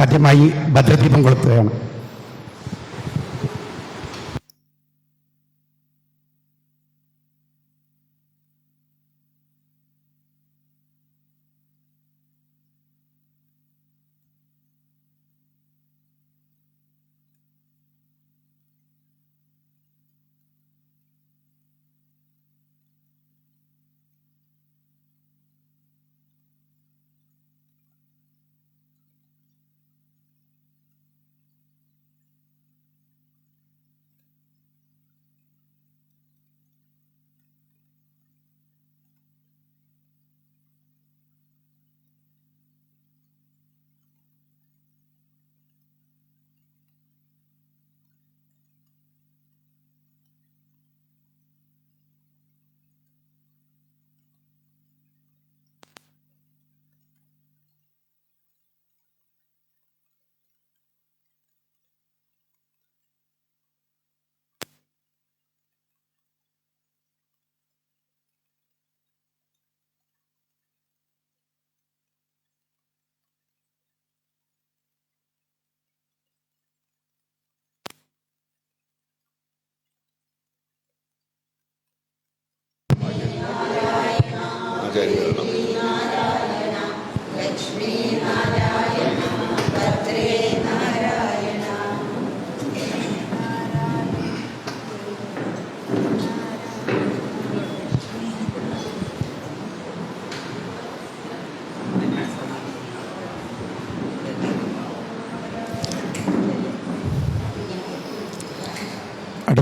ആദ്യമായി ഭദ്രദീപം കൊളുത്തുകയാണ്.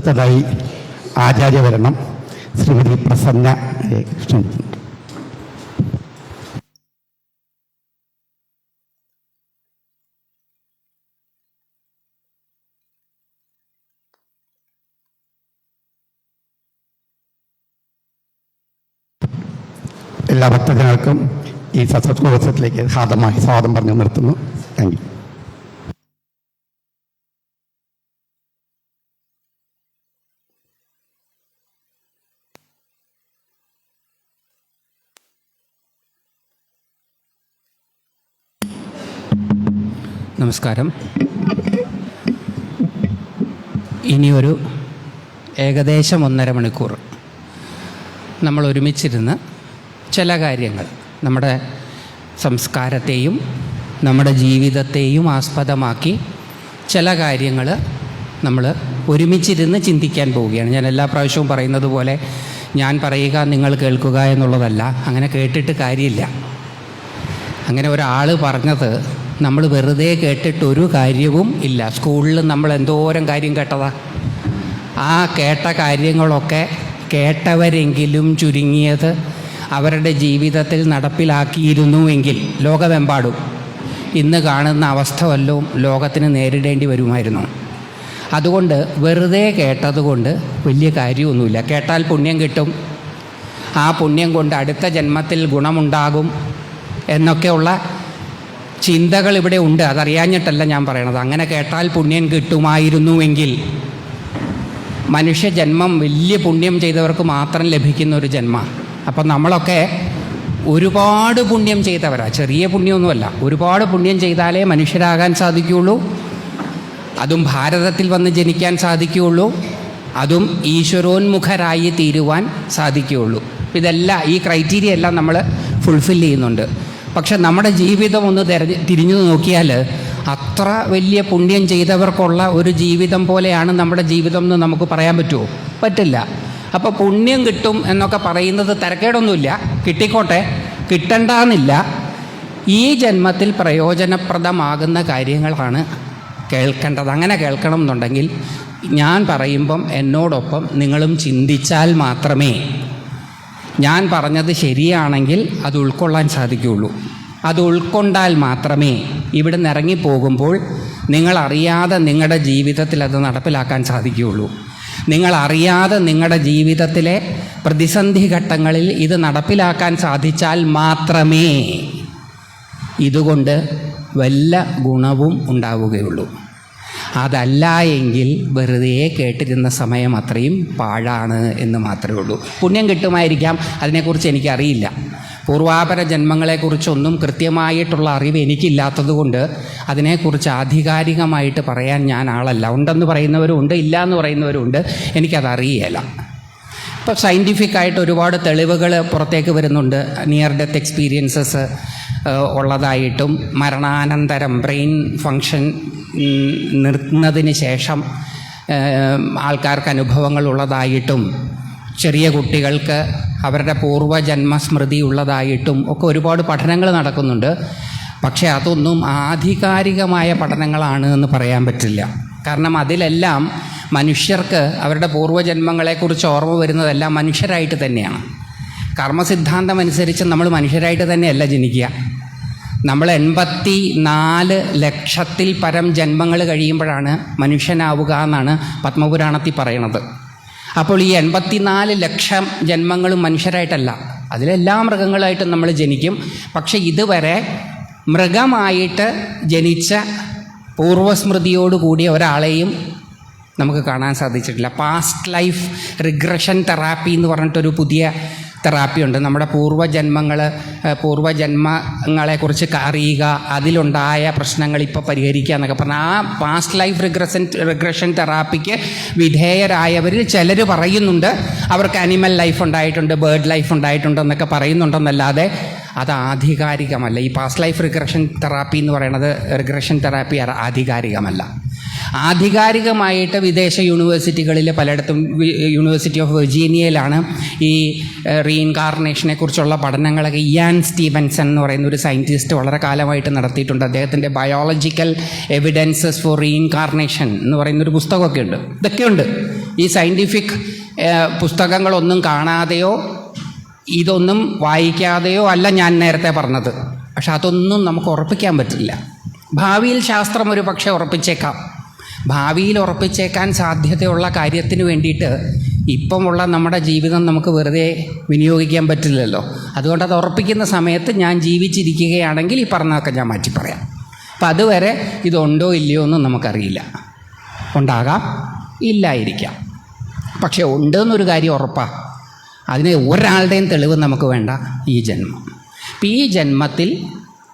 അടുത്തതായി ആചാര്യവരണം ശ്രീമതി പ്രസന്ന കൃഷ്ണൻ. എല്ലാ ഭക്തജനങ്ങൾക്കും ഈ സത്സംഗോത്സവത്തിലേക്ക് ഹാർദമായി സ്വാഗതം പറഞ്ഞു നിർത്തുന്നു. താങ്ക് യു നമസ്കാരം. ഇനിയൊരു ഏകദേശം ഒന്നര മണിക്കൂർ നമ്മൾ ഒരുമിച്ചിരുന്ന് ചില കാര്യങ്ങൾ നമ്മുടെ സംസ്കാരത്തെയും നമ്മുടെ ജീവിതത്തെയും ആസ്പദമാക്കി ചില കാര്യങ്ങൾ നമ്മൾ ഒരുമിച്ചിരുന്ന് ചിന്തിക്കാൻ പോവുകയാണ്. ഞാൻ എല്ലാ പ്രാവശ്യവും പറയുന്നത് പോലെ ഞാൻ പറയുക നിങ്ങൾ കേൾക്കുക എന്നുള്ളതല്ല. അങ്ങനെ കേട്ടിട്ട് കാര്യമില്ല. അങ്ങനെ ഒരാൾ പറഞ്ഞത് നമ്മൾ വെറുതെ കേട്ടിട്ട് ഒരു കാര്യവും ഇല്ല. സ്കൂളിൽ നമ്മൾ എന്തോരം കാര്യം കേട്ടതാ? ആ കേട്ട കാര്യങ്ങളൊക്കെ കേട്ടവരെങ്കിലും ചുരുങ്ങിയത് അവരുടെ ജീവിതത്തിൽ നടപ്പിലാക്കിയിരുന്നുവെങ്കിൽ ലോകമെമ്പാടും. ഇന്ന് കാണുന്ന അവസ്ഥ വല്ലതും ലോകത്തിന് നേരിടേണ്ടി വരുമായിരുന്നു? അതുകൊണ്ട് വെറുതെ കേട്ടതുകൊണ്ട് വലിയ കാര്യമൊന്നുമില്ല. കേട്ടാൽ പുണ്യം കിട്ടും. ആ പുണ്യം കൊണ്ട് അടുത്ത ജന്മത്തിൽ ഗുണമുണ്ടാകും എന്നൊക്കെയുള്ള ചിന്തകൾ ഇവിടെ ഉണ്ട്. അതറിയാഞ്ഞിട്ടല്ല ഞാൻ പറയണത്. അങ്ങനെ കേട്ടാൽ പുണ്യം കിട്ടുമായിരുന്നുവെങ്കിൽ മനുഷ്യജന്മം വലിയ പുണ്യം ചെയ്തവർക്ക് മാത്രം ലഭിക്കുന്ന ഒരു ജന്മ. അപ്പം നമ്മളൊക്കെ ഒരുപാട് പുണ്യം ചെയ്തവരാ. ചെറിയ പുണ്യമൊന്നുമല്ല. ഒരുപാട് പുണ്യം ചെയ്താലേ മനുഷ്യരാകാൻ സാധിക്കുകയുള്ളൂ. അതും ഭാരതത്തിൽ വന്ന് ജനിക്കാൻ സാധിക്കുകയുള്ളൂ. അതും ഈശ്വരോന്മുഖരായി തീരുവാൻ സാധിക്കുകയുള്ളൂ. ഇതെല്ലാം ഈ ക്രൈറ്റീരിയ എല്ലാം നമ്മൾ ഫുൾഫിൽ ചെയ്യുന്നുണ്ട്. പക്ഷെ നമ്മുടെ ജീവിതം ഒന്ന് തെരഞ്ഞ് തിരിഞ്ഞു നോക്കിയാൽ അത്ര വലിയ പുണ്യം ചെയ്തവർക്കുള്ള ഒരു ജീവിതം പോലെയാണ് നമ്മുടെ ജീവിതം എന്ന് നമുക്ക് പറയാൻ പറ്റുമോ പറ്റില്ല. അപ്പോൾ പുണ്യം കിട്ടും എന്നൊക്കെ പറയുന്നത് തിരക്കേടൊന്നുമില്ല. കിട്ടിക്കോട്ടെ. കിട്ടണ്ടെന്നില്ല. ഈ ജന്മത്തിൽ പ്രയോജനപ്രദമാകുന്ന കാര്യങ്ങളാണ് കേൾക്കേണ്ടത്. അങ്ങനെ കേൾക്കണം എന്നുണ്ടെങ്കിൽ ഞാൻ പറയുമ്പം എന്നോടൊപ്പം നിങ്ങളും ചിന്തിച്ചാൽ മാത്രമേ ഞാൻ പറഞ്ഞത് ശരിയാണെങ്കിൽ അത് ഉൾക്കൊള്ളാൻ സാധിക്കുകയുള്ളൂ. അത് ഉൾക്കൊണ്ടാൽ മാത്രമേ ഇവിടെ നിന്ന് ഇറങ്ങിപ്പോകുമ്പോൾ നിങ്ങളറിയാതെ നിങ്ങളുടെ ജീവിതത്തിൽ അത് നടപ്പിലാക്കാൻ സാധിക്കുകയുള്ളൂ. നിങ്ങളറിയാതെ നിങ്ങളുടെ ജീവിതത്തിലെ പ്രതിസന്ധി ഘട്ടങ്ങളിൽ ഇത് നടപ്പിലാക്കാൻ സാധിച്ചാൽ മാത്രമേ ഇതുകൊണ്ട് വല്ല ഗുണവും ഉണ്ടാവുകയുള്ളൂ. അതല്ല എങ്കിൽ വെറുതെ കേട്ടിരുന്ന സമയം അത്രയും പാഴാണ് എന്ന് മാത്രമേ ഉള്ളൂ. പുണ്യം കിട്ടുമായിരിക്കാം അതിനെക്കുറിച്ച് എനിക്കറിയില്ല. പൂർവാപര ജന്മങ്ങളെക്കുറിച്ചൊന്നും കൃത്യമായിട്ടുള്ള അറിവ് എനിക്കില്ലാത്തതുകൊണ്ട് അതിനെക്കുറിച്ച് ആധികാരികമായിട്ട് പറയാൻ ഞാൻ ആളല്ല. ഉണ്ടെന്ന് പറയുന്നവരുണ്ട് ഇല്ല എന്ന് പറയുന്നവരുണ്ട് എനിക്കതറിയില്ല എനിക്കതറിയേല ഇപ്പോൾ സയന്റിഫിക്കായിട്ട് ഒരുപാട് തെളിവുകൾ പുറത്തേക്ക് വരുന്നുണ്ട്. നിയർ ഡെത്ത് എക്സ്പീരിയൻസസ് ഉള്ളതായിട്ടും മരണാനന്തരം ബ്രെയിൻ ഫങ്ഷൻ നിർത്തുന്നതിന് ശേഷം ആൾക്കാർക്ക് അനുഭവങ്ങൾ ഉള്ളതായിട്ടും ചെറിയ കുട്ടികൾക്ക് അവരുടെ പൂർവജന്മ സ്മൃതി ഉള്ളതായിട്ടും ഒക്കെ ഒരുപാട് പഠനങ്ങൾ നടക്കുന്നുണ്ട്. പക്ഷേ അതൊന്നും ആധികാരികമായ പഠനങ്ങളാണ് എന്ന് പറയാൻ പറ്റില്ല. കാരണം അതിലെല്ലാം മനുഷ്യർക്ക് അവരുടെ പൂർവജന്മങ്ങളെക്കുറിച്ച് ഓർമ്മ വരുന്നതെല്ലാം മനുഷ്യരായിട്ട് തന്നെയാണ്. കർമ്മസിദ്ധാന്തമനുസരിച്ച് നമ്മൾ മനുഷ്യരായിട്ട് തന്നെയല്ല ജനിക്കുക. നമ്മൾ എൺപത്തി നാല് ലക്ഷത്തിൽ പരം ജന്മങ്ങൾ കഴിയുമ്പോഴാണ് മനുഷ്യനാവുക എന്നാണ് പത്മപുരാണത്തിൽ പറയണത്. അപ്പോൾ ഈ എൺപത്തിനാല് ലക്ഷം ജന്മങ്ങളും മനുഷ്യരായിട്ടല്ല. അതിലെല്ലാ മൃഗങ്ങളായിട്ടും നമ്മൾ ജനിക്കും. പക്ഷേ ഇതുവരെ മൃഗമായിട്ട് ജനിച്ച പൂർവസ്മൃതിയോട് കൂടിയ ഒരാളെയും നമുക്ക് കാണാൻ സാധിച്ചിട്ടില്ല. പാസ്റ്റ് ലൈഫ് റിഗ്രഷൻ തെറാപ്പി എന്ന് പറഞ്ഞിട്ടൊരു പുതിയ തെറാപ്പി ഉണ്ട് നമ്മുടെ പൂർവജന്മങ്ങൾ പൂർവജന്മങ്ങളെക്കുറിച്ച് അറിയുക അതിലുണ്ടായ പ്രശ്നങ്ങൾ ഇപ്പോൾ പരിഹരിക്കുക എന്നൊക്കെ പറഞ്ഞാൽ ആ പാസ്റ്റ് ലൈഫ് റിഗ്രസൻ റിഗ്രഷൻ തെറാപ്പിക്ക് വിധേയരായവരിൽ ചിലർ പറയുന്നുണ്ട് അവർക്ക് അനിമൽ ലൈഫ് ഉണ്ടായിട്ടുണ്ട് ബേർഡ് ലൈഫ് ഉണ്ടായിട്ടുണ്ട് എന്നൊക്കെ പറയുന്നുണ്ടെന്നല്ലാതെ അത് ആധികാരികമല്ല. ഈ പാസ്റ്റ് ലൈഫ് റിഗ്രഷൻ തെറാപ്പി എന്ന് പറയുന്നത് റിഗ്രഷൻ തെറാപ്പി ആധികാരികമല്ല ആധികാരികമായിട്ട് വിദേശ യൂണിവേഴ്സിറ്റികളിൽ പലയിടത്തും യൂണിവേഴ്സിറ്റി ഓഫ് വെർജീനിയയിലാണ് ഈ റീഇൻകാർണേഷനെ കുറിച്ചുള്ള പഠനങ്ങളൊക്കെ ഇയാൻ സ്റ്റീവൻസൺ എന്ന് പറയുന്ന ഒരു സയന്റിസ്റ്റ് വളരെ കാലമായിട്ട് നടത്തിയിട്ടുണ്ട്. അദ്ദേഹത്തിന്റെ ബയോളജിക്കൽ എവിഡൻസസ് ഫോർ റീഇൻകാർണേഷൻ എന്ന് പറയുന്ന ഒരു പുസ്തകമൊക്കെ ഉണ്ട്. ഇതൊക്കെയുണ്ട് ഈ സയന്റിഫിക് പുസ്തകങ്ങളൊന്നും കാണാതെയോ ഇതൊന്നും വായിക്കാതെയോ അല്ല ഞാൻ നേരത്തെ പറഞ്ഞത്. പക്ഷെ അതൊന്നും നമുക്ക് ഉറപ്പിക്കാൻ പറ്റില്ല. ഭാവിയിൽ ശാസ്ത്രം ഒരു പക്ഷേ ഉറപ്പിച്ചേക്കാം. ഭാവിയിൽ ഉറപ്പിച്ചേക്കാൻ സാധ്യതയുള്ള കാര്യത്തിന് വേണ്ടിയിട്ട് ഇപ്പമുള്ള നമ്മുടെ ജീവിതം നമുക്ക് വെറുതെ വിനിയോഗിക്കാൻ പറ്റില്ലല്ലോ. അതുകൊണ്ട് അത് ഉറപ്പിക്കുന്ന സമയത്ത് ഞാൻ ജീവിച്ചിരിക്കുകയാണെങ്കിൽ ഈ പറഞ്ഞതൊക്കെ ഞാൻ മാറ്റി പറയാം അപ്പം അതുവരെ ഇതുണ്ടോ ഇല്ലയോ എന്നും നമുക്കറിയില്ല. ഉണ്ടാകാം ഇല്ലായിരിക്കാം. പക്ഷേ ഉണ്ട് എന്നൊരു കാര്യം ഉറപ്പാണ് അതിന് ഒരാളുടെയും തെളിവ് നമുക്ക് വേണ്ട ഈ ജന്മം. ഈ ജന്മത്തിൽ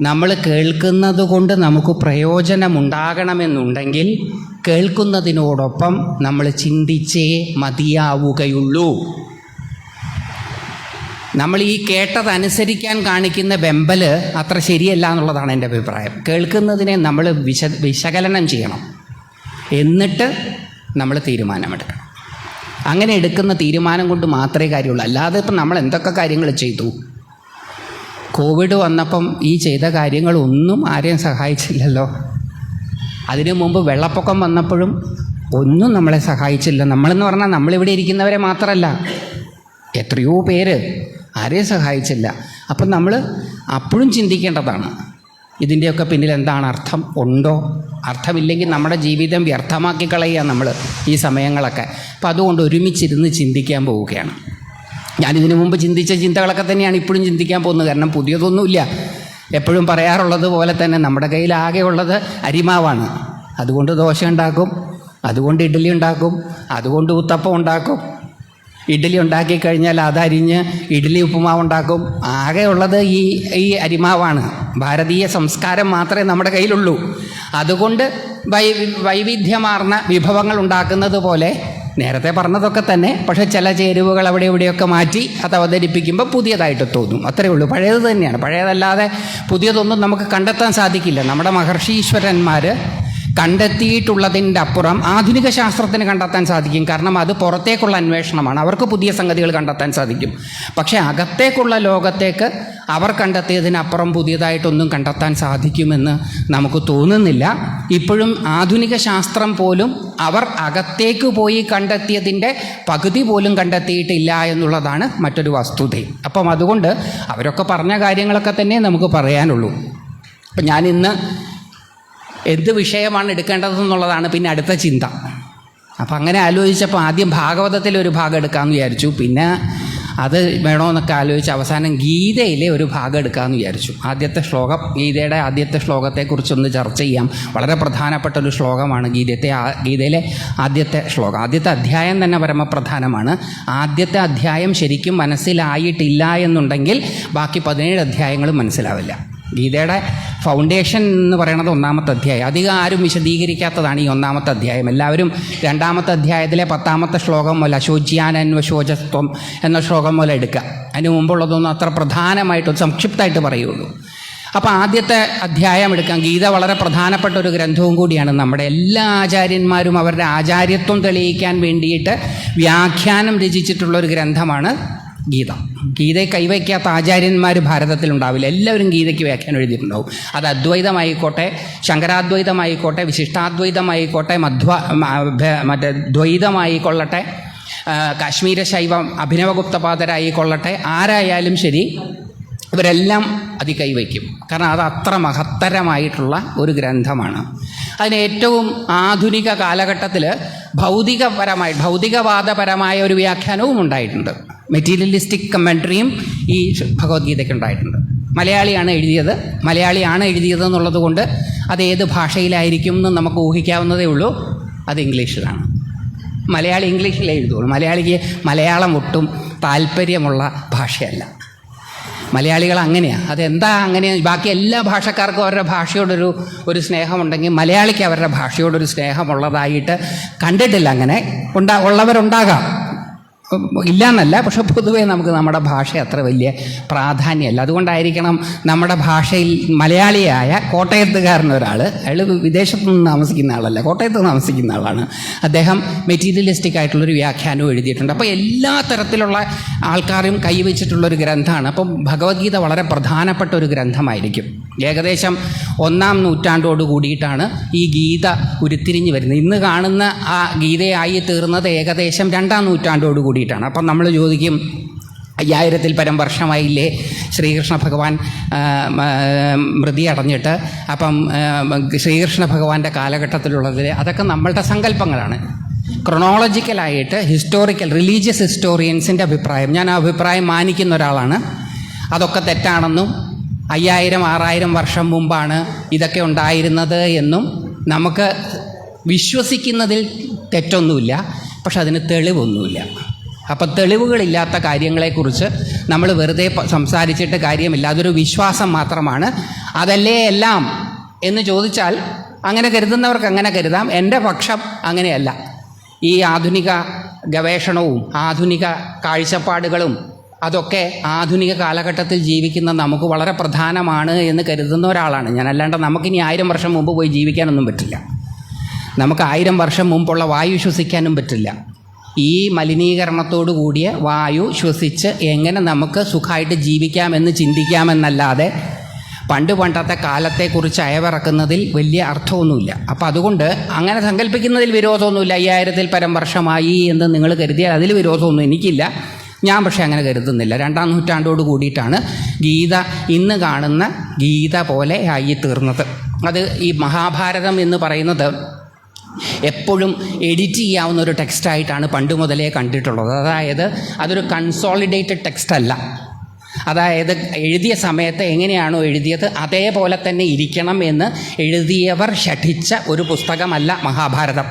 നമ്മൾ കേൾക്കുന്നത് കൊണ്ട് നമുക്ക് പ്രയോജനമുണ്ടാകണമെന്നുണ്ടെങ്കിൽ കേൾക്കുന്നതിനോടൊപ്പം നമ്മൾ ചിന്തിച്ചേ മതിയാവുകയുള്ളൂ. നമ്മൾ ഈ കേട്ടതനുസരിക്കാൻ കാണിക്കുന്ന ബെമ്പൽ അത്ര ശരിയല്ല എന്നുള്ളതാണ് എന്റെ അഭിപ്രായം. കേൾക്കുന്നതിനെ നമ്മൾ വിശ വിശകലനം ചെയ്യണം. എന്നിട്ട് നമ്മൾ തീരുമാനമെടുക്കണം. അങ്ങനെ എടുക്കുന്ന തീരുമാനം കൊണ്ട് മാത്രമേ കാര്യമുള്ളൂ. അല്ലാതെ ഇപ്പം നമ്മൾ എന്തൊക്കെ കാര്യങ്ങൾ ചെയ്തു? കോവിഡ് വന്നപ്പം ഈ ചെയ്ത കാര്യങ്ങളൊന്നും ആരെയും സഹായിച്ചില്ലല്ലോ. അതിനു മുമ്പ് വെള്ളപ്പൊക്കം വന്നപ്പോഴും ഒന്നും നമ്മളെ സഹായിച്ചില്ല. നമ്മളെന്ന് പറഞ്ഞാൽ നമ്മളിവിടെ ഇരിക്കുന്നവരെ മാത്രമല്ല. എത്രയോ പേര് ആരെയും സഹായിച്ചില്ല. അപ്പം നമ്മൾ അപ്പോഴും ചിന്തിക്കേണ്ടതാണ്. ഇതിന്റെയൊക്കെ പിന്നിൽ എന്താണ് അർത്ഥം? ഉണ്ടോ? അർത്ഥമില്ലെങ്കിൽ നമ്മുടെ ജീവിതം വ്യർത്ഥമാക്കി കളയുക നമ്മൾ ഈ സമയങ്ങളൊക്കെ. അപ്പോൾ അതുകൊണ്ട് ഒരുമിച്ചിരുന്ന് ചിന്തിക്കാൻ പോവുകയാണ്. ഞാനിതിനു മുമ്പ് ചിന്തിച്ച ചിന്തകളൊക്കെ തന്നെയാണ് ഇപ്പോഴും ചിന്തിക്കാൻ പോകുന്നത്. കാരണം പുതിയതൊന്നുമില്ല. എപ്പോഴും പറയാറുള്ളത് പോലെ തന്നെ നമ്മുടെ കയ്യിൽ ആകെ അരിമാവാണ്. അതുകൊണ്ട് ദോശ ഉണ്ടാക്കും അതുകൊണ്ട് ഇഡ്ഡലി ഉണ്ടാക്കും അതുകൊണ്ട് ഉത്തപ്പം ഉണ്ടാക്കും. ഇഡ്ഡലി ഉണ്ടാക്കി കഴിഞ്ഞാൽ അതരിഞ്ഞ് ഇഡ്ഡലി ഉപ്പുമാവ് ഉണ്ടാക്കും. ആകെ ഉള്ളത് ഈ ഈ അരിമാവാണ്. ഭാരതീയ സംസ്കാരം മാത്രമേ നമ്മുടെ കയ്യിലുള്ളൂ. അതുകൊണ്ട് വൈ വൈവിധ്യമാർന്ന വിഭവങ്ങൾ ഉണ്ടാക്കുന്നത് പോലെ നേരത്തെ പറഞ്ഞതൊക്കെ തന്നെ. പക്ഷേ ചില ചേരുവകൾ അവിടെ ഇവിടെയൊക്കെ മാറ്റി അത് അവതരിപ്പിക്കുമ്പോൾ പുതിയതായിട്ട് തോന്നും. അത്രയേ ഉള്ളൂ. പഴയത് തന്നെയാണ്. പഴയതല്ലാതെ പുതിയതൊന്നും നമുക്ക് കണ്ടെത്താൻ സാധിക്കില്ല. നമ്മുടെ മഹർഷീശ്വരന്മാർ കണ്ടെത്തിയിട്ടുള്ളതിന്റെ അപ്പുറം ആധുനിക ശാസ്ത്രത്തിന് കണ്ടെത്താൻ സാധിക്കും. കാരണം അത് പുറത്തേക്കുള്ള അന്വേഷണമാണ്. അവർക്ക് പുതിയ സംഗതികൾ കണ്ടെത്താൻ സാധിക്കും. പക്ഷേ അകത്തേക്കുള്ള ലോകത്തേക്ക് അവർ കണ്ടെത്തിയതിനപ്പുറം പുതിയതായിട്ടൊന്നും കണ്ടെത്താൻ സാധിക്കുമെന്ന് നമുക്ക് തോന്നുന്നില്ല. ഇപ്പോഴും ആധുനിക ശാസ്ത്രം പോലും അവർ അകത്തേക്ക് പോയി കണ്ടെത്തിയതിന്റെ പകുതി പോലും കണ്ടെത്തിയിട്ടില്ല എന്നുള്ളതാണ് മറ്റൊരു വസ്തുത. അപ്പം അതുകൊണ്ട് അവരൊക്കെ പറഞ്ഞ കാര്യങ്ങളൊക്കെ തന്നെ നമുക്ക് പറയാനുള്ളൂ. അപ്പം ഞാനിന്ന് എന്ത് വിഷയമാണ് എടുക്കേണ്ടതെന്നുള്ളതാണ് പിന്നെ അടുത്ത ചിന്ത. അപ്പം അങ്ങനെ ആലോചിച്ചപ്പോൾ ആദ്യം ഭാഗവതത്തിൽ ഒരു ഭാഗം എടുക്കാമെന്ന് വിചാരിച്ചു. പിന്നെ അത് വേണമെന്നൊക്കെ ആലോചിച്ച് അവസാനം ഗീതയിലെ ഒരു ഭാഗം എടുക്കാമെന്ന് വിചാരിച്ചു. ആദ്യത്തെ ശ്ലോകം ഗീതയുടെ ആദ്യത്തെ ശ്ലോകത്തെക്കുറിച്ചൊന്ന് ചർച്ച ചെയ്യാം. വളരെ പ്രധാനപ്പെട്ട ഒരു ശ്ലോകമാണ് ഗീതത്തെ ഗീതയിലെ ആദ്യത്തെ ശ്ലോകം. ആദ്യത്തെ അധ്യായം തന്നെ പരമപ്രധാനമാണ്. ആദ്യത്തെ അധ്യായം ശരിക്കും മനസ്സിലായിട്ടില്ല എന്നുണ്ടെങ്കിൽ ബാക്കി പതിനേഴ് അധ്യായങ്ങളും മനസ്സിലാവില്ല. ഗീതയുടെ ഫൗണ്ടേഷൻ എന്ന് പറയുന്നത് ഒന്നാമത്തെ അധ്യായം. അധികം ആരും വിശദീകരിക്കാത്തതാണ് ഈ ഒന്നാമത്തെ അധ്യായം. എല്ലാവരും രണ്ടാമത്തെ അധ്യായത്തിലെ പത്താമത്തെ ശ്ലോകം പോലെ അശോച്യാനന്വശോചത്വം എന്ന ശ്ലോകം പോലെ എടുക്കുക. അതിന് മുമ്പുള്ളതൊന്നും അത്ര പ്രധാനമായിട്ട് സംക്ഷിപ്തമായിട്ട് പറയുള്ളൂ. അപ്പോൾ ആദ്യത്തെ അധ്യായം എടുക്കാം. ഗീത വളരെ പ്രധാനപ്പെട്ട ഒരു ഗ്രന്ഥവും കൂടിയാണ് നമ്മുടെ എല്ലാ ആചാര്യന്മാരും അവരുടെ ആചാര്യത്വം തെളിയിക്കാൻ വേണ്ടിയിട്ട് വ്യാഖ്യാനം രചിച്ചിട്ടുള്ള ഒരു ഗ്രന്ഥമാണ് ഗീത. ഗീതയെ കൈവയ്ക്കാത്ത ആചാര്യന്മാർ ഭാരതത്തിലുണ്ടാവില്ല. എല്ലാവരും ഗീതയ്ക്ക് വ്യാഖ്യാനം എഴുതിയിട്ടുണ്ടാവും. അത് അദ്വൈതമായിക്കോട്ടെ ശങ്കരാദ്വൈതമായിക്കോട്ടെ വിശിഷ്ടാദ്വൈതമായിക്കോട്ടെ മധ്വ മറ്റേ ദ്വൈതമായിക്കൊള്ളട്ടെ കാശ്മീര ശൈവം അഭിനവഗുപ്തപാതരായിക്കൊള്ളട്ടെ ആരായാലും ശരി ഇവരെല്ലാം അത് കൈവയ്ക്കും. കാരണം അത് അത്ര മഹത്തരമായിട്ടുള്ള ഒരു ഗ്രന്ഥമാണ്. അതിന് ഏറ്റവും ആധുനിക കാലഘട്ടത്തിൽ ഭൗതികപരമായി ഭൗതികവാദപരമായ ഒരു വ്യാഖ്യാനവും ഉണ്ടായിട്ടുണ്ട്. മെറ്റീരിയലിസ്റ്റിക് കമൻട്രിയും ഈ ഭഗവത്ഗീതയ്ക്ക് ഉണ്ടായിട്ടുണ്ട്. മലയാളിയാണ് എഴുതിയത്. മലയാളിയാണ് എഴുതിയത് എന്നുള്ളത് കൊണ്ട് അത് ഏത് ഭാഷയിലായിരിക്കും എന്ന് നമുക്ക് ഊഹിക്കാവുന്നതേ ഉള്ളൂ. അത് ഇംഗ്ലീഷിലാണ്. മലയാളി ഇംഗ്ലീഷിലേ എഴുതുള്ളൂ മലയാളിക്ക് മലയാളം ഒട്ടും താല്പര്യമുള്ള ഭാഷയല്ല. മലയാളികൾ അങ്ങനെയാണ് അതെന്താ അങ്ങനെ? ബാക്കി എല്ലാ ഭാഷക്കാർക്കും അവരുടെ ഭാഷയോടൊരു ഒരു സ്നേഹമുണ്ടെങ്കിൽ മലയാളിക്ക് അവരുടെ ഭാഷയോടൊരു സ്നേഹമുള്ളതായിട്ട് കണ്ടിട്ടില്ല അങ്ങനെ. ഉണ്ടാ ഉള്ളവരുണ്ടാകാം. ഇല്ല എന്നല്ല പക്ഷെ പൊതുവേ നമുക്ക് നമ്മുടെ ഭാഷ അത്ര വലിയ പ്രാധാന്യമല്ല. അതുകൊണ്ടായിരിക്കണം നമ്മുടെ ഭാഷയിൽ മലയാളിയായ കോട്ടയത്തുകാരൻ ഒരാൾ അയാൾ വിദേശത്തു നിന്ന് താമസിക്കുന്ന ആളല്ല കോട്ടയത്ത് താമസിക്കുന്ന ആളാണ്. അദ്ദേഹം മെറ്റീരിയലിസ്റ്റിക് ആയിട്ടുള്ളൊരു വ്യാഖ്യാനവും എഴുതിയിട്ടുണ്ട്. അപ്പോൾ എല്ലാ തരത്തിലുള്ള ആൾക്കാരും കൈവച്ചിട്ടുള്ളൊരു ഗ്രന്ഥമാണ്. അപ്പം ഭഗവത്ഗീത വളരെ പ്രധാനപ്പെട്ട ഒരു ഗ്രന്ഥമായിരിക്കും. ഏകദേശം ഒന്നാം നൂറ്റാണ്ടോട് കൂടിയിട്ടാണ് ഈ ഗീത ഉരുത്തിരിഞ്ഞ് വരുന്നത്. ഇന്ന് കാണുന്ന ആ ഗീതയായി തീർന്നത് ഏകദേശം രണ്ടാം നൂറ്റാണ്ടോട് കൂടിയിട്ടാണ്. അപ്പം നമ്മൾ ചോദിക്കും അയ്യായിരത്തിൽ പരം വർഷമായില്ലേ? ശ്രീകൃഷ്ണ ഭഗവാൻ മൃതി അടഞ്ഞിട്ട് അപ്പം ശ്രീകൃഷ്ണ ഭഗവാന്റെ കാലഘട്ടത്തിലുള്ളത് അതൊക്കെ നമ്മളുടെ സങ്കല്പങ്ങളാണ്. ക്രൊണോളജിക്കലായിട്ട് ഹിസ്റ്റോറിക്കൽ റിലീജിയസ് ഹിസ്റ്റോറിയൻസിന്റെ അഭിപ്രായം ഞാൻ ആ അഭിപ്രായം മാനിക്കുന്ന ഒരാളാണ്. അതൊക്കെ തെറ്റാണെന്നും അയ്യായിരം ആറായിരം വർഷം മുമ്പാണ് ഇതൊക്കെ ഉണ്ടായിരുന്നത് എന്നും നമുക്ക് വിശ്വസിക്കുന്നതിൽ തെറ്റൊന്നുമില്ല. പക്ഷെ അതിന് തെളിവൊന്നുമില്ല. അപ്പം തെളിവുകളില്ലാത്ത കാര്യങ്ങളെക്കുറിച്ച് നമ്മൾ വെറുതെ സംസാരിച്ചിട്ട് കാര്യമില്ല. അതൊരു വിശ്വാസം മാത്രമാണ്. അതല്ലേ എല്ലാം? എന്ന് ചോദിച്ചാൽ അങ്ങനെ കരുതുന്നവർക്ക് അങ്ങനെ കരുതാം. എന്റെ പക്ഷം അങ്ങനെയല്ല. ഈ ആധുനിക ഗവേഷണവും ആധുനിക കാഴ്ചപ്പാടുകളും അതൊക്കെ ആധുനിക കാലഘട്ടത്തിൽ ജീവിക്കുന്ന നമുക്ക് വളരെ പ്രധാനമാണ് എന്ന് കരുതുന്ന ഒരാളാണ്. ഞാൻ അല്ലാണ്ട് നമുക്കിനി ആയിരം വർഷം മുമ്പ് പോയി ജീവിക്കാനൊന്നും പറ്റില്ല. നമുക്ക് ആയിരം വർഷം മുമ്പുള്ള വായു ശ്വസിക്കാനും പറ്റില്ല. ഈ മലിനീകരണത്തോടു കൂടിയ വായു ശ്വസിച്ച് എങ്ങനെ നമുക്ക് സുഖമായിട്ട് ജീവിക്കാമെന്ന് ചിന്തിക്കാമെന്നല്ലാതെ പണ്ട് പണ്ടത്തെ കാലത്തെക്കുറിച്ച് അയവിറക്കുന്നതിൽ വലിയ അർത്ഥമൊന്നുമില്ല. അപ്പോൾ അതുകൊണ്ട് അങ്ങനെ സങ്കല്പിക്കുന്നതിൽ വിരോധമൊന്നുമില്ല. അയ്യായിരത്തിൽ പരം വർഷമായി എന്ന് നിങ്ങൾ കരുതിയാൽ അതിൽ വിരോധമൊന്നും എനിക്കില്ല. ഞാൻ പക്ഷേ അങ്ങനെ കരുതുന്നില്ല. രണ്ടാം നൂറ്റാണ്ടോട് കൂടിയിട്ടാണ് ഗീത ഇന്ന് കാണുന്ന ഗീത പോലെ ആയി തീർന്നത് അത് ഈ മഹാഭാരതം എന്ന് പറയുന്നത് എപ്പോഴും എഡിറ്റ് ചെയ്യാവുന്ന ഒരു ടെക്സ്റ്റായിട്ടാണ് പണ്ട് മുതലേ കണ്ടിട്ടുള്ളത്. അതായത് അതൊരു കൺസോളിഡേറ്റഡ് ടെക്സ്റ്റ് അല്ല. അതായത് എഴുതിയ സമയത്ത് എങ്ങനെയാണോ എഴുതിയത് അതേപോലെ തന്നെ ഇരിക്കണം എന്ന് എഴുതിയവർ ഷഠിച്ച ഒരു പുസ്തകമല്ല മഹാഭാരതം.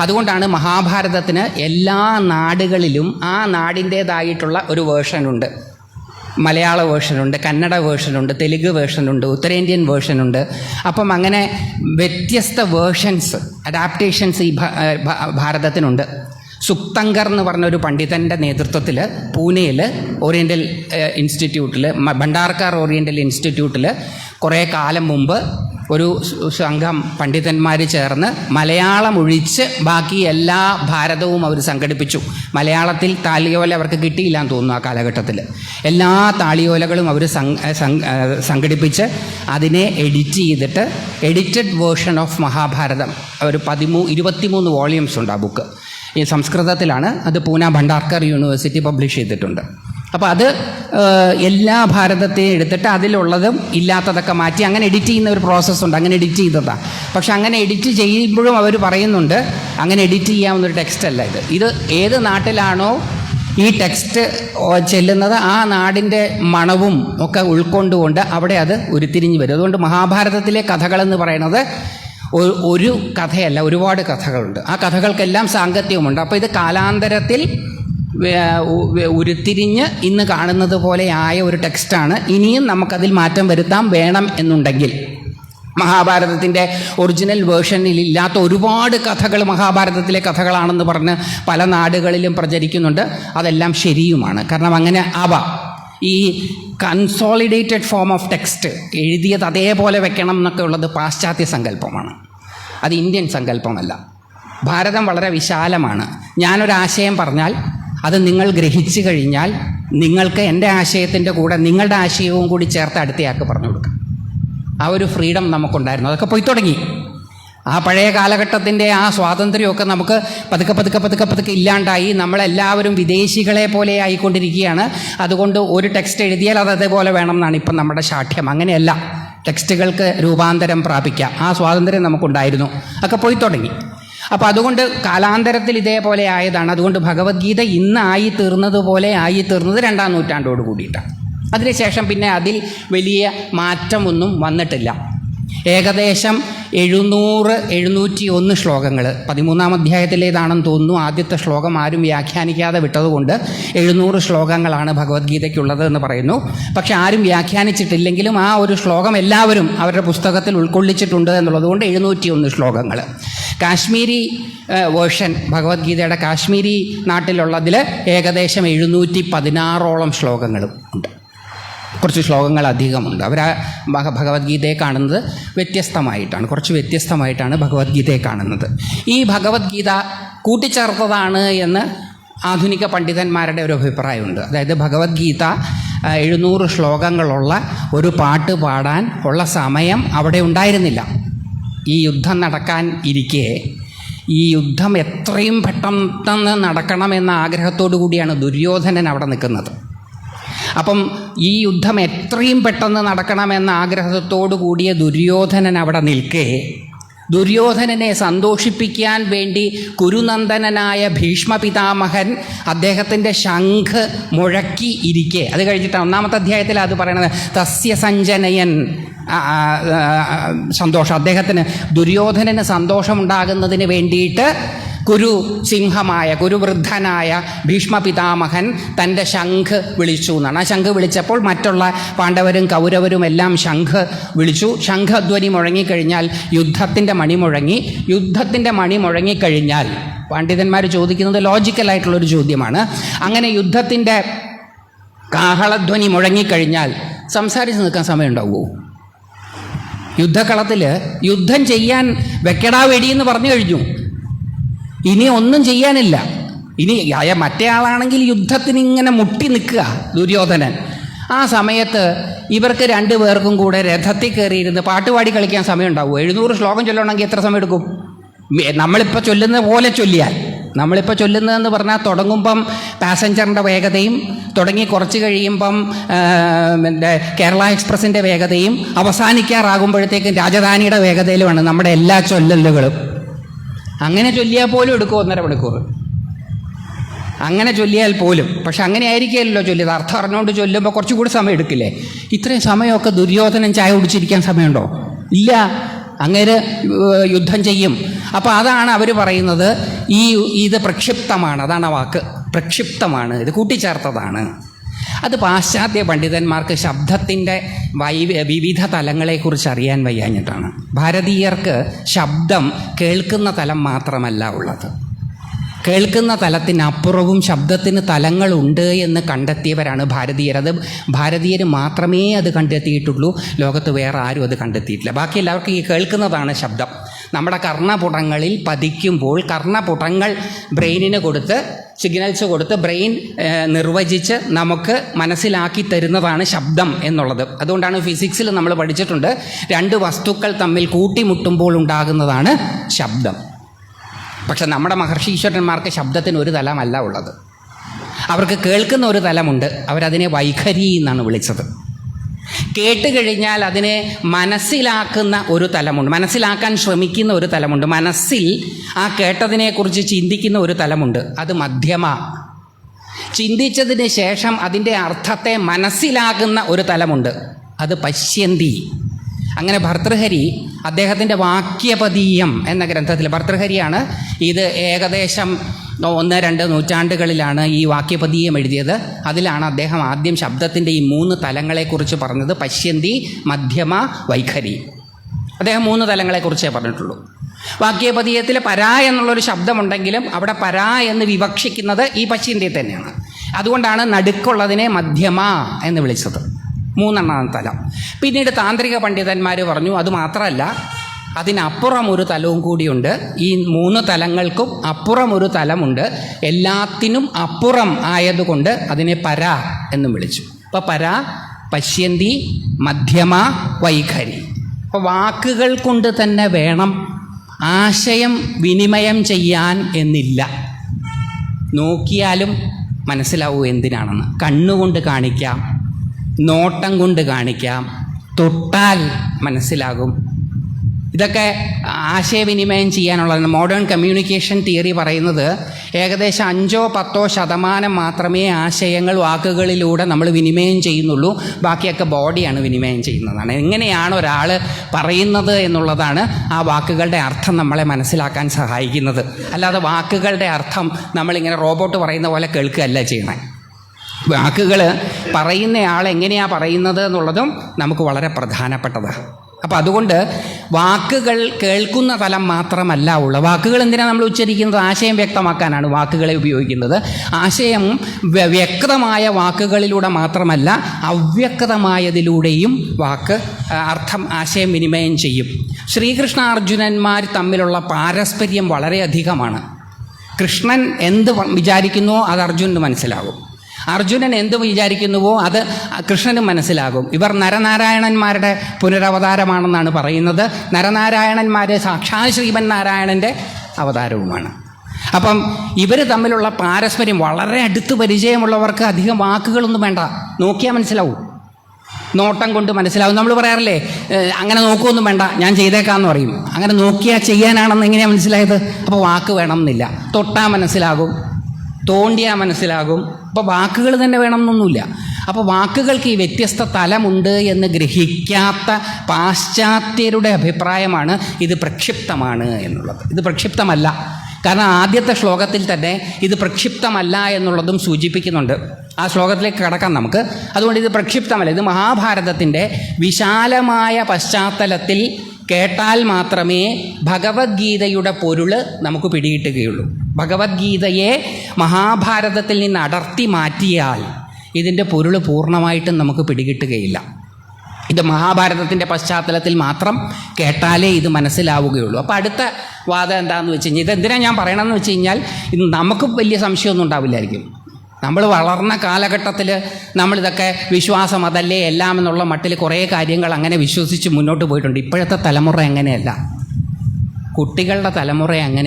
അതുകൊണ്ടാണ് മഹാഭാരതത്തിന് എല്ലാ നാടുകളിലും ആ നാടിന്റേതായിട്ടുള്ള ഒരു വേർഷനുണ്ട് മലയാള വേർഷനുണ്ട് കന്നഡ വേർഷനുണ്ട് തെലുങ്ക് വേർഷനുണ്ട് ഉത്തരേന്ത്യൻ വേർഷനുണ്ട്. അപ്പം അങ്ങനെ വ്യത്യസ്ത വേർഷൻസ് അഡാപ്റ്റേഷൻസ് ഈ ഭാരതത്തിനുണ്ട്. സുക്തങ്കർ എന്ന് പറഞ്ഞ ഒരു പണ്ഡിതന്റെ നേതൃത്വത്തിൽ പൂനെയിൽ ഓറിയന്റൽ ഇൻസ്റ്റിറ്റ്യൂട്ടിൽ ഭണ്ഡാർക്കാർ ഓറിയന്റൽ ഇൻസ്റ്റിറ്റ്യൂട്ടിൽ കുറേ കാലം മുമ്പ് ഒരു സംഘം പണ്ഡിതന്മാർ ചേർന്ന് മലയാളം ഒഴിച്ച് ബാക്കി എല്ലാ ഭാരതവും അവർ സംഘടിപ്പിച്ചു. മലയാളത്തിൽ താളിയോല അവർക്ക് കിട്ടിയില്ല എന്ന് തോന്നുന്നു ആ കാലഘട്ടത്തിൽ എല്ലാ താളിയോലകളും അവർ സംഘടിപ്പിച്ച് അതിനെ എഡിറ്റ് ചെയ്തിട്ട് എഡിറ്റഡ് വേർഷൻ ഓഫ് മഹാഭാരതം. ഒരു പതിമൂ ഇരുപത്തിമൂന്ന് വോളിയംസ് ഉണ്ട് ആ ബുക്ക്. ഈ സംസ്കൃതത്തിലാണ് അത് പൂന ഭണ്ഡാർക്കർ യൂണിവേഴ്സിറ്റി പബ്ലിഷ് ചെയ്തിട്ടുണ്ട്. അപ്പോൾ അത് എല്ലാ ഭാരതത്തെയും എടുത്തിട്ട് അതിലുള്ളതും ഇല്ലാത്തതൊക്കെ മാറ്റി അങ്ങനെ എഡിറ്റ് ചെയ്യുന്ന ഒരു പ്രോസസ്സുണ്ട് അങ്ങനെ എഡിറ്റ് ചെയ്തതാണ് പക്ഷെ അങ്ങനെ എഡിറ്റ് ചെയ്യുമ്പോഴും അവർ പറയുന്നുണ്ട് അങ്ങനെ എഡിറ്റ് ചെയ്യാവുന്ന ഒരു ടെക്സ്റ്റ് അല്ല ഇത്. ഇത് ഏത് നാട്ടിലാണോ ഈ ടെക്സ്റ്റ് ചെല്ലുന്നത് ആ നാടിന്റെ മണവും ഒക്കെ ഉൾക്കൊണ്ടുകൊണ്ട് അവിടെ അത് ഉരുത്തിരിഞ്ഞ് വരും. അതുകൊണ്ട് മഹാഭാരതത്തിലെ കഥകളെന്ന് പറയുന്നത് ഒരു കഥയല്ല ഒരുപാട് കഥകളുണ്ട്. ആ കഥകൾക്കെല്ലാം സാങ്കത്യവുമുണ്ട്. അപ്പോൾ ഇത് കാലാന്തരത്തിൽ ഉരുത്തിരിഞ്ഞ് ഇന്ന് കാണുന്നത് പോലെ ആയ ഒരു ടെക്സ്റ്റാണ്. ഇനിയും നമുക്കതിൽ മാറ്റം വരുത്താൻ വേണം എന്നുണ്ടെങ്കിൽ. മഹാഭാരതത്തിന്റെ ഒറിജിനൽ വേർഷനിൽ ഇല്ലാത്ത ഒരുപാട് കഥകൾ മഹാഭാരതത്തിലെ കഥകളാണെന്ന് പറഞ്ഞ് പല നാടുകളിലും പ്രചരിക്കുന്നുണ്ട്. അതെല്ലാം ശരിയുമാണ്. കാരണം അങ്ങനെ ആവാം ഈ കൺസോളിഡേറ്റഡ് ഫോം ഓഫ് ടെക്സ്റ്റ് എഴുതിയത് അതേപോലെ വെക്കണം എന്നൊക്കെ ഉള്ളത് പാശ്ചാത്യ സങ്കല്പമാണ്. അത് ഇന്ത്യൻ സങ്കല്പമല്ല. ഭാരതം വളരെ വിശാലമാണ്. ഞാനൊരാശയം പറഞ്ഞാൽ അത് നിങ്ങൾ ഗ്രഹിച്ചു കഴിഞ്ഞാൽ നിങ്ങൾക്ക് എന്റെ ആശയത്തിന്റെ കൂടെ നിങ്ങളുടെ ആശയവും കൂടി ചേർത്ത് അടുത്തയാൾക്ക് പറഞ്ഞു കൊടുക്കാം. ആ ഒരു ഫ്രീഡം നമുക്കുണ്ടായിരുന്നു. അതൊക്കെ പോയി തുടങ്ങി. ആ പഴയ കാലഘട്ടത്തിന്റെ ആ സ്വാതന്ത്ര്യമൊക്കെ നമുക്ക് പതുക്കെ പതുക്കെ പതുക്കെ പതുക്കെ ഇല്ലാണ്ടായി. നമ്മളെല്ലാവരും വിദേശികളെ പോലെ ആയിക്കൊണ്ടിരിക്കുകയാണ്. അതുകൊണ്ട് ഒരു ടെക്സ്റ്റ് എഴുതിയാൽ അത് അതേപോലെ വേണം എന്നാണ് ഇപ്പം നമ്മുടെ ശാഠ്യം. അങ്ങനെയല്ല. ടെക്സ്റ്റുകൾക്ക് രൂപാന്തരം പ്രാപിക്കാം. ആ സ്വാതന്ത്ര്യം നമുക്കുണ്ടായിരുന്നു. ഒക്കെ പോയി തുടങ്ങി. അപ്പോൾ അതുകൊണ്ട് കാലാന്തരത്തിൽ ഇതേപോലെ ആയതാണ്. അതുകൊണ്ട് ഭഗവത്ഗീത ഇന്ന് ആയി തീർന്നതുപോലെ ആയി തീർന്നത് രണ്ടാം നൂറ്റാണ്ടോട് കൂടിയിട്ടാണ്. അതിനുശേഷം പിന്നെ അതിൽ വലിയ മാറ്റമൊന്നും വന്നിട്ടില്ല. ഏകദേശം എഴുന്നൂറ് എഴുന്നൂറ്റി ഒന്ന് ശ്ലോകങ്ങൾ. പതിമൂന്നാം അധ്യായത്തിലേതാണെന്ന് തോന്നുന്നു. ആദ്യത്തെ ശ്ലോകം ആരും വ്യാഖ്യാനിക്കാതെ വിട്ടതുകൊണ്ട് എഴുന്നൂറ് ശ്ലോകങ്ങളാണ് ഭഗവത്ഗീതയ്ക്കുള്ളത് എന്ന് പറയുന്നു. പക്ഷെ ആരും വ്യാഖ്യാനിച്ചിട്ടില്ലെങ്കിലും ആ ഒരു ശ്ലോകം എല്ലാവരും അവരുടെ പുസ്തകത്തിൽ ഉൾക്കൊള്ളിച്ചിട്ടുണ്ട് എന്നുള്ളതുകൊണ്ട് എഴുന്നൂറ്റി ഒന്ന് ശ്ലോകങ്ങൾ. കാശ്മീരി വേർഷൻ ഭഗവത്ഗീതയുടെ കാശ്മീരി നാട്ടിലുള്ളതിൽ ഏകദേശം എഴുന്നൂറ്റി പതിനാറോളം ശ്ലോകങ്ങളും ഉണ്ട്. കുറച്ച് ശ്ലോകങ്ങൾ അധികമുണ്ട് അവർ ആ ഭഗവത്ഗീതയെ കാണുന്നത് വ്യത്യസ്തമായിട്ടാണ്. കുറച്ച് വ്യത്യസ്തമായിട്ടാണ് ഭഗവത്ഗീതയെ കാണുന്നത്. ഈ ഭഗവത്ഗീത കൂട്ടിച്ചേർത്തതാണ് എന്ന് ആധുനിക പണ്ഡിതന്മാരുടെ ഒരു അഭിപ്രായമുണ്ട്. അതായത് ഭഗവത്ഗീത എഴുന്നൂറ് ശ്ലോകങ്ങളുള്ള ഒരു പാട്ട് പാടാൻ ഉള്ള സമയം അവിടെ ഉണ്ടായിരുന്നില്ല. ഈ യുദ്ധം നടക്കാൻ ഇരിക്കെ ഈ യുദ്ധം എത്രയും പെട്ടെന്ന് നടക്കണമെന്ന ആഗ്രഹത്തോടു കൂടിയാണ് ദുര്യോധനൻ അവിടെ നിൽക്കുന്നത്. അപ്പം ഈ യുദ്ധം എത്രയും പെട്ടെന്ന് നടക്കണമെന്ന ആഗ്രഹത്തോടു കൂടിയ ദുര്യോധനൻ അവിടെ നിൽക്കേ. ദുര്യോധനനെ സന്തോഷിപ്പിക്കാൻ വേണ്ടി കുരുനന്ദനായ ഭീഷ്മ പിതാമഹൻ അദ്ദേഹത്തിന്റെ ശംഖ് മുഴക്കി ഇരിക്കെ. അത് കഴിഞ്ഞിട്ട് ഒന്നാമത്തെ അധ്യായത്തിൽ അത് പറയണത്. തസ്യ സഞ്ജനയൻ സന്തോഷം. അദ്ദേഹത്തിന് ദുര്യോധനന് സന്തോഷമുണ്ടാകുന്നതിന് വേണ്ടിയിട്ട് കുരു സിംഹമായ ഭീഷ്മ പിതാമഹൻ തന്റെ ശംഖ് വിളിച്ചു എന്നാണ്. ആ ശംഖ് വിളിച്ചപ്പോൾ മറ്റുള്ള പാണ്ഡവരും കൗരവരും എല്ലാം ശംഖ് വിളിച്ചു. ശംഖധ്വനി മുഴങ്ങിക്കഴിഞ്ഞാൽ യുദ്ധത്തിന്റെ മണി മുഴങ്ങി. യുദ്ധത്തിന്റെ മണി മുഴങ്ങിക്കഴിഞ്ഞാൽ പണ്ഡിതന്മാർ ചോദിക്കുന്നത് ലോജിക്കലായിട്ടുള്ളൊരു ചോദ്യമാണ്. അങ്ങനെ യുദ്ധത്തിന്റെ കാഹളധ്വനി മുഴങ്ങിക്കഴിഞ്ഞാൽ സംസാരിച്ച് നിൽക്കാൻ സമയമുണ്ടാവുമോ? യുദ്ധക്കളത്തിൽ യുദ്ധം ചെയ്യാൻ വെക്കടാ വെടി എന്ന് പറഞ്ഞു കഴിഞ്ഞു. ഇനി ഒന്നും ചെയ്യാനില്ല. ഇനി അയ മറ്റേ ആളാണെങ്കിൽ യുദ്ധത്തിന് ഇങ്ങനെ മുട്ടി നിൽക്കുക ദുര്യോധനൻ. ആ സമയത്ത് ഇവർക്ക് രണ്ടു പേർക്കും കൂടെ രഥത്തിൽ കയറിയിരുന്ന് പാട്ടുപാടി കളിക്കാൻ സമയം ഉണ്ടാവും എഴുന്നൂറ് ശ്ലോകം ചൊല്ലണമെങ്കിൽ എത്ര സമയം എടുക്കും? നമ്മളിപ്പോൾ ചൊല്ലുന്ന പോലെ ചൊല്ലിയാൽ. നമ്മളിപ്പോൾ ചൊല്ലുന്നതെന്ന് പറഞ്ഞാൽ തുടങ്ങുമ്പം പാസഞ്ചറിന്റെ വേഗതയും തുടങ്ങി കുറച്ച് കഴിയുമ്പം കേരള എക്സ്പ്രസിന്റെ വേഗതയും അവസാനിക്കാറാകുമ്പോഴത്തേക്കും രാജധാനിയുടെ വേഗതയിലുമാണ് നമ്മുടെ എല്ലാ ചൊല്ലലുകളും. അങ്ങനെ ചൊല്ലിയാൽ പോലും എടുക്കും ഒന്നര മണിക്കൂർ. അങ്ങനെ ചൊല്ലിയാൽ പോലും. പക്ഷെ അങ്ങനെ ആയിരിക്കില്ലല്ലോ ചൊല്ലിയത് അർത്ഥം അറിഞ്ഞുകൊണ്ട് ചൊല്ലുമ്പോൾ കുറച്ചുകൂടി സമയം എടുക്കില്ലേ? ഇത്രയും സമയമൊക്കെ ദുര്യോധനൻ ചായ കുടിച്ചിരിക്കാൻ സമയമുണ്ടോ? ഇല്ല. അങ്ങേര് യുദ്ധം ചെയ്യും. അപ്പോൾ അതാണ് അവർ പറയുന്നത് ഈ ഇത് പ്രക്ഷിപ്തമാണ്. അതാണ് ആ വാക്ക്. പ്രക്ഷിപ്തമാണ്. ഇത് കൂട്ടിച്ചേർത്തതാണ്. അത് പാശ്ചാത്യ പണ്ഡിതന്മാർക്ക് ശബ്ദത്തിന്റെ വൈ വിവിധ തലങ്ങളെക്കുറിച്ച് അറിയാൻ വയ്യാഞ്ഞിട്ടാണ്. ഭാരതീയർക്ക് ശബ്ദം കേൾക്കുന്ന തലം മാത്രമല്ല ഉള്ളത്. കേൾക്കുന്ന തലത്തിനപ്പുറവും ശബ്ദത്തിന് തലങ്ങളുണ്ട് എന്ന് കണ്ടെത്തിയവരാണ് ഭാരതീയർ. അത് ഭാരതീയർ മാത്രമേ അത് കണ്ടെത്തിയിട്ടുള്ളൂ. ലോകത്ത് വേറെ ആരും അത് കണ്ടെത്തിയിട്ടില്ല. ബാക്കി എല്ലാവർക്കും ഈ കേൾക്കുന്നതാണ് ശബ്ദം. നമ്മുടെ കർണപുടങ്ങളിൽ പതിക്കുമ്പോൾ കർണപുടങ്ങൾ ബ്രെയിനിന് കൊടുത്ത് സിഗ്നൽസ് കൊടുത്ത് ബ്രെയിൻ നിർവചിച്ച് നമുക്ക് മനസ്സിലാക്കി തരുന്നതാണ് ശബ്ദം എന്നുള്ളത്. അതുകൊണ്ടാണ് ഫിസിക്സിൽ നമ്മൾ പഠിച്ചിട്ടുണ്ട് രണ്ട് വസ്തുക്കൾ തമ്മിൽ കൂട്ടിമുട്ടുമ്പോൾ ഉണ്ടാകുന്നതാണ് ശബ്ദം. പക്ഷെ നമ്മുടെ മഹർഷി മഹർഷീശ്വരന്മാർക്ക് ശബ്ദത്തിന് ഒരു തലമല്ല ഉള്ളത്. അവർക്ക് കേൾക്കുന്ന ഒരു തലമുണ്ട്. അവരതിനെ വൈഖരി എന്നാണ് വിളിച്ചത്. കേട്ട് കഴിഞ്ഞാൽ അതിനെ മനസ്സിലാക്കുന്ന ഒരു തലമുണ്ട്. മനസ്സിലാക്കാൻ ശ്രമിക്കുന്ന ഒരു തലമുണ്ട്. മനസ്സിൽ ആ കേട്ടതിനെക്കുറിച്ച് ചിന്തിക്കുന്ന ഒരു തലമുണ്ട്. അത് മധ്യമ. ചിന്തിച്ചതിന് ശേഷം അതിന്റെ അർത്ഥത്തെ മനസ്സിലാകുന്ന ഒരു തലമുണ്ട്. അത് പശ്യന്തി. അങ്ങനെ ഭർത്തൃഹരി അദ്ദേഹത്തിന്റെ വാക്യപതീയം എന്ന ഗ്രന്ഥത്തിൽ ഭർത്തൃഹരിയാണ്. ഇത് ഏകദേശം ഒന്ന് രണ്ട് നൂറ്റാണ്ടുകളിലാണ് ഈ വാക്യപതീയം എഴുതിയത്. അതിലാണ് അദ്ദേഹം ആദ്യം ശബ്ദത്തിന്റെ ഈ മൂന്ന് തലങ്ങളെക്കുറിച്ച് പറഞ്ഞത്. പശ്യന്തി മധ്യമ വൈഖരി. അദ്ദേഹം മൂന്ന് തലങ്ങളെക്കുറിച്ചേ പറഞ്ഞിട്ടുള്ളൂ. വാക്യപതീയത്തിൽ പരാ എന്നുള്ളൊരു ശബ്ദമുണ്ടെങ്കിലും അവിടെ പരാ എന്ന് വിവക്ഷിക്കുന്നത് ഈ പശ്യന്തി തന്നെയാണ്. അതുകൊണ്ടാണ് നടുക്കുള്ളതിനെ മധ്യമ എന്ന് വിളിച്ചത്. മൂന്നെണ്ണാം തലം. പിന്നീട് താന്ത്രിക പണ്ഡിതന്മാർ പറഞ്ഞു അത് മാത്രമല്ല അതിനപ്പുറം ഒരു തലവും കൂടിയുണ്ട്. ഈ മൂന്ന് തലങ്ങൾക്കും അപ്പുറം ഒരു തലമുണ്ട്. എല്ലാത്തിനും അപ്പുറം ആയതുകൊണ്ട് അതിനെ പര എന്നും വിളിച്ചു. അപ്പോൾ പര പശ്യന്തി മധ്യമ വൈഖരി. അപ്പോൾ വാക്കുകൾ കൊണ്ട് തന്നെ വേണം ആശയം വിനിമയം ചെയ്യാൻ എന്നില്ല. നോക്കിയാലും മനസ്സിലാവൂ എന്തിനാണെന്ന്. കണ്ണുകൊണ്ട് കാണിക്കാം നോട്ടം കൊണ്ട് കാണിക്കാം. തൊട്ടാൽ മനസ്സിലാകും. ഇതൊക്കെ ആശയവിനിമയം ചെയ്യാനുള്ളതാണ്. മോഡേൺ കമ്മ്യൂണിക്കേഷൻ തിയറി പറയുന്നത് ഏകദേശം അഞ്ചോ പത്തോ ശതമാനം മാത്രമേ ആശയങ്ങൾ വാക്കുകളിലൂടെ നമ്മൾ വിനിമയം ചെയ്യുന്നുള്ളൂ. ബാക്കിയൊക്കെ ബോഡിയാണ് വിനിമയം ചെയ്യുന്നതാണ്. എങ്ങനെയാണ് ഒരാൾ പറയുന്നത് എന്നുള്ളതാണ് ആ വാക്കുകളുടെ അർത്ഥം നമ്മളെ മനസ്സിലാക്കാൻ സഹായിക്കുന്നത്. അല്ലാതെ വാക്കുകളുടെ അർത്ഥം നമ്മളിങ്ങനെ റോബോട്ട് പറയുന്ന പോലെ കേൾക്കുകയല്ല ചെയ്യണേ വാക്കുകൾ പറയുന്നയാൾ എങ്ങനെയാണ് പറയുന്നത് എന്നുള്ളതും നമുക്ക് വളരെ പ്രധാനപ്പെട്ടതാണ് അപ്പോൾ അതുകൊണ്ട് വാക്കുകൾ കേൾക്കുന്ന തലം മാത്രമല്ല ഉള്ള. വാക്കുകൾ എന്തിനാണ് നമ്മൾ ഉച്ചരിക്കുന്നത്? ആശയം വ്യക്തമാക്കാനാണ് വാക്കുകളെ ഉപയോഗിക്കുന്നത്. ആശയം വ്യക്തമായ വാക്കുകളിലൂടെ മാത്രമല്ല അവ്യക്തമായതിലൂടെയും വാക്ക് അർത്ഥം ആശയം വിനിമയം ചെയ്യും. ശ്രീകൃഷ്ണ അർജുനന്മാർ തമ്മിലുള്ള പാരസ്പര്യം വളരെയധികമാണ്. കൃഷ്ണൻ എന്ത് വിചാരിക്കുന്നുവോ അത് അർജുനന് മനസ്സിലാകും. അർജുനൻ എന്ത് വിചാരിക്കുന്നുവോ അത് കൃഷ്ണനും മനസ്സിലാകും. ഇവർ നരനാരായണന്മാരുടെ പുനരവതാരമാണെന്നാണ് പറയുന്നത്. നരനാരായണന്മാരെ സാക്ഷാൽ ശ്രീമൻ നാരായണന്റെ അവതാരവുമാണ്. അപ്പം ഇവർ തമ്മിലുള്ള പാരസ്പര്യം വളരെ അടുത്ത് പരിചയമുള്ളവർക്ക് അധികം വാക്കുകളൊന്നും വേണ്ട. നോക്കിയാൽ മനസ്സിലാവും. നോട്ടം കൊണ്ട് മനസ്സിലാവും. നമ്മൾ പറയാറില്ലേ അങ്ങനെ നോക്കുമൊന്നും വേണ്ട ഞാൻ ചെയ്തേക്കാന്ന് പറയും. അങ്ങനെ നോക്കിയാൽ ചെയ്യാനാണെന്ന് എങ്ങനെയാണ് മനസ്സിലായത്? അപ്പോൾ വാക്ക് വേണമെന്നില്ല. തൊട്ടാൽ മനസ്സിലാകും. തോണ്ടിയാൽ മനസ്സിലാകും. അപ്പോൾ വാക്കുകൾ തന്നെ വേണമെന്നൊന്നുമില്ല. അപ്പോൾ വാക്കുകൾക്ക് ഈ വ്യത്യസ്ത തലമുണ്ട് എന്ന് ഗ്രഹിക്കാത്ത പാശ്ചാത്യരുടെ അഭിപ്രായമാണ് ഇത് പ്രക്ഷിപ്തമാണ് എന്നുള്ളത്. ഇത് പ്രക്ഷിപ്തമല്ല. കാരണം ആദ്യത്തെ ശ്ലോകത്തിൽ തന്നെ ഇത് പ്രക്ഷിപ്തമല്ല എന്നുള്ളതും സൂചിപ്പിക്കുന്നുണ്ട്. ആ ശ്ലോകത്തിലേക്ക് കടക്കാം നമുക്ക്. അതുകൊണ്ട് ഇത് പ്രക്ഷിപ്തമല്ല. ഇത് മഹാഭാരതത്തിന്റെ വിശാലമായ പശ്ചാത്തലത്തിൽ കേട്ടാൽ മാത്രമേ ഭഗവത്ഗീതയുടെ പൊരുൾ നമുക്ക് പിടികിട്ടുകയുള്ളൂ. ഭഗവത്ഗീതയെ മഹാഭാരതത്തിൽ നിന്ന് അടർത്തി മാറ്റിയാൽ ഇതിന്റെ പൊരുൾ പൂർണമായിട്ടും നമുക്ക് പിടികിട്ടുകയില്ല. ഇത് മഹാഭാരതത്തിന്റെ പശ്ചാത്തലത്തിൽ മാത്രം കേട്ടാലേ ഇത് മനസ്സിലാവുകയുള്ളൂ. അപ്പോൾ അടുത്ത വാദം എന്താണെന്ന് വെച്ച് കഴിഞ്ഞാൽ ഇതെന്തിനാണ് ഞാൻ പറയണമെന്ന് വെച്ച് കഴിഞ്ഞാൽ ഇത് നമുക്ക് വലിയ സംശയമൊന്നും ഉണ്ടാവില്ലായിരിക്കും. നമ്മൾ വളർന്ന കാലഘട്ടത്തിൽ നമ്മളിതൊക്കെ വിശ്വാസം അതല്ലേ എല്ലാം എന്നുള്ള മട്ടിൽ കുറേ കാര്യങ്ങൾ അങ്ങനെ വിശ്വസിച്ച് മുന്നോട്ട് പോയിട്ടുണ്ട്. ഇപ്പോഴത്തെ തലമുറ അങ്ങനെയല്ല കുട്ടികളുടെ തലമുറ അങ്ങനെ